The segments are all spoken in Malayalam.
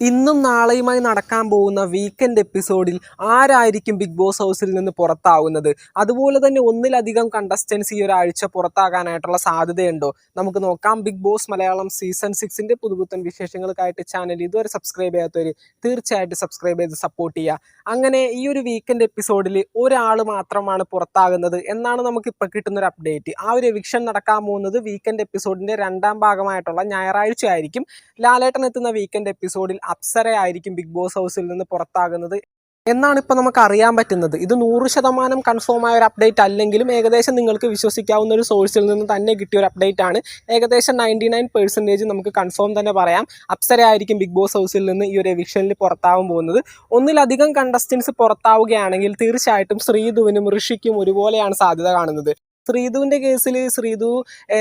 ഇന്നും നാളെയുമായി നടക്കാൻ പോകുന്ന വീക്കെൻഡ് എപ്പിസോഡിൽ ആരായിരിക്കും ബിഗ് ബോസ് ഹൗസിൽ നിന്ന് പുറത്താവുന്നത്? അതുപോലെ തന്നെ ഒന്നിലധികം കണ്ടസ്റ്റൻസ് ഈ ഒരാഴ്ച പുറത്താകാനായിട്ടുള്ള സാധ്യതയുണ്ടോ? നമുക്ക് നോക്കാം. ബിഗ് ബോസ് മലയാളം സീസൺ സിക്സിന്റെ പുതുപുത്തൻ വിശേഷങ്ങൾക്കായിട്ട് ചാനൽ ഇതുവരെ സബ്സ്ക്രൈബ് ചെയ്യാത്തവർ തീർച്ചയായിട്ടും സബ്സ്ക്രൈബ് ചെയ്ത് സപ്പോർട്ട് ചെയ്യുക. അങ്ങനെ ഈ ഒരു വീക്കെൻഡ് എപ്പിസോഡിൽ ഒരാൾ മാത്രമാണ് പുറത്താകുന്നത് എന്നാണ് നമുക്ക് ഇപ്പോൾ കിട്ടുന്ന ഒരു അപ്ഡേറ്റ് ആ ഒരു എവിക്ഷൻ നടക്കാൻ പോകുന്നത് വീക്കെൻഡ് എപ്പിസോഡിന്റെ രണ്ടാം ഭാഗമായിട്ടുള്ള ഞായറാഴ്ച ആയിരിക്കും. ലാലേട്ടൻ എത്തുന്ന വീക്കെൻഡ് എപ്പിസോഡിൽ അപ്സര ആയിരിക്കും ബിഗ് ബോസ് ഹൗസിൽ നിന്ന് പുറത്താകുന്നത് എന്നാണ് ഇപ്പോൾ നമുക്ക് അറിയാൻ പറ്റുന്നത്. ഇത് നൂറ് ശതമാനം കൺഫേം ആയ ഒരു അപ്ഡേറ്റ് അല്ലെങ്കിലും ഏകദേശം നിങ്ങൾക്ക് വിശ്വസിക്കാവുന്ന ഒരു സോഴ്സിൽ നിന്ന് തന്നെ കിട്ടിയ ഒരു അപ്ഡേറ്റ് ആണ്. ഏകദേശം നയന്റി നയൻ പെർസെന്റേജ് നമുക്ക് കൺഫേം തന്നെ പറയാം. അപ്സരയായിരിക്കും ബിഗ് ബോസ് ഹൗസിൽ നിന്ന് ഈ ഒരു എവിക്ഷനിൽ പുറത്താവാൻ പോകുന്നത്. ഒന്നിലധികം കണ്ടസ്റ്റൻസ് പുറത്താവുകയാണെങ്കിൽ തീർച്ചയായിട്ടും ശ്രീധുവിനും ഋഷിക്കും ഒരുപോലെയാണ് സാധ്യത കാണുന്നത്. ശ്രീധുവിന്റെ കേസിൽ ശ്രീധു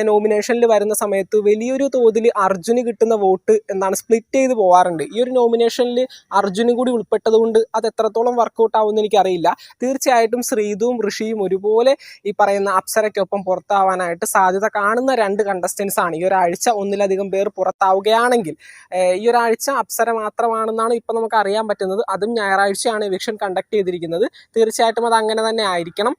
നോമിനേഷനിൽ വരുന്ന സമയത്ത് വലിയൊരു തോതിൽ അർജുന് കിട്ടുന്ന വോട്ട് എന്താണ് സ്പ്ലിറ്റ് ചെയ്ത് പോകാറുണ്ട് ഈ ഒരു നോമിനേഷനിൽ അർജുനും കൂടി ഉൾപ്പെട്ടതുകൊണ്ട് അത് എത്രത്തോളം വർക്കൗട്ട് ആവുമെന്ന് എനിക്കറിയില്ല. തീർച്ചയായിട്ടും ശ്രീധുവും ഋഷിയും ഒരുപോലെ ഈ പറയുന്ന അപ്സരയ്ക്കൊപ്പം പുറത്താവാനായിട്ട് സാധ്യത കാണുന്ന രണ്ട് കണ്ടസ്റ്റൻസ് ആണ്. ഈ ഒരാഴ്ച ഒന്നിലധികം പേർ പുറത്താവുകയാണെങ്കിൽ ഈ ഒരാഴ്ച അപ്സര മാത്രമാണെന്നാണ് ഇപ്പം നമുക്ക് അറിയാൻ പറ്റുന്നത്. അതും ഞായറാഴ്ചയാണ് ഇലക്ഷൻ കണ്ടക്ട് ചെയ്തിരിക്കുന്നത്. തീർച്ചയായിട്ടും അത് അങ്ങനെ തന്നെ ആയിരിക്കണം.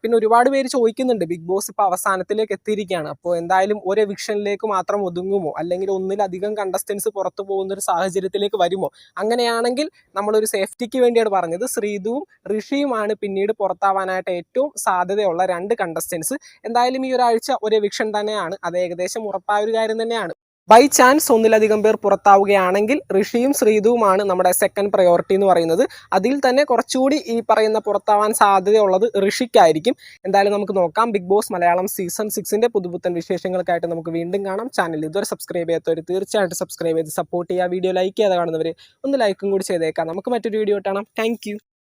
പിന്നെ ഒരുപാട് പേര് ചോദിക്കുന്നുണ്ട് ബിഗ് ബോസ് ഇപ്പോൾ അവസാനത്തിലേക്ക് എത്തിയിരിക്കുകയാണ്. അപ്പോൾ എന്തായാലും ഒരു എവിക്ഷനിലേക്ക് മാത്രം ഒതുങ്ങുമോ? അല്ലെങ്കിൽ ഒന്നിലധികം കണ്ടസ്റ്റൻസ് പുറത്തു പോകുന്ന ഒരു സാഹചര്യത്തിലേക്ക് വരുമോ? അങ്ങനെയാണെങ്കിൽ നമ്മളൊരു സേഫ്റ്റിക്ക് വേണ്ടിയാണ് പറഞ്ഞത്. ശ്രീതുവും ഋഷിയുമാണ് പിന്നീട് പുറത്താവാനായിട്ട് ഏറ്റവും സാധ്യതയുള്ള രണ്ട് കണ്ടസ്റ്റൻസ് എന്തായാലും ഈ ഒരാഴ്ച ഒരു എവിക്ഷൻ തന്നെയാണ്. അത് ഏകദേശം ഉറപ്പായ ഒരു കാര്യം തന്നെയാണ്. ബൈ ചാൻസ് ഒന്നിലധികം പേർ പുറത്താവുകയാണെങ്കിൽ ഋഷിയും ശ്രീതുവുമാണ് നമ്മുടെ സെക്കൻഡ് പ്രയോറിറ്റി എന്ന് പറയുന്നത്. അതിൽ തന്നെ കുറച്ചുകൂടി ഈ പറയുന്ന പുറത്താവാൻ സാധ്യതയുള്ളത് ഋഷിക്കായിരിക്കും. എന്തായാലും നമുക്ക് നോക്കാം. ബിഗ് ബോസ് മലയാളം സീസൺ സിക്സിന്റെ പുതുപുത്തൻ വിശേഷങ്ങൾക്കായിട്ട് നമുക്ക് വീണ്ടും കാണാം. ചാനൽ ഇതുവരെ സബ്സ്ക്രൈബ് ചെയ്യാത്തവർ തീർച്ചയായിട്ടും സബ്സ്ക്രൈബ് ചെയ്ത് സപ്പോർട്ട് ചെയ്യുക. വീഡിയോ ലൈക്ക് ചെയ്യാതെ കാണുന്നവർ ഒന്ന് ലൈക്കും കൂടി ചെയ്തേക്കാം. നമുക്ക് മറ്റൊരു വീഡിയോ കാണാം. താങ്ക്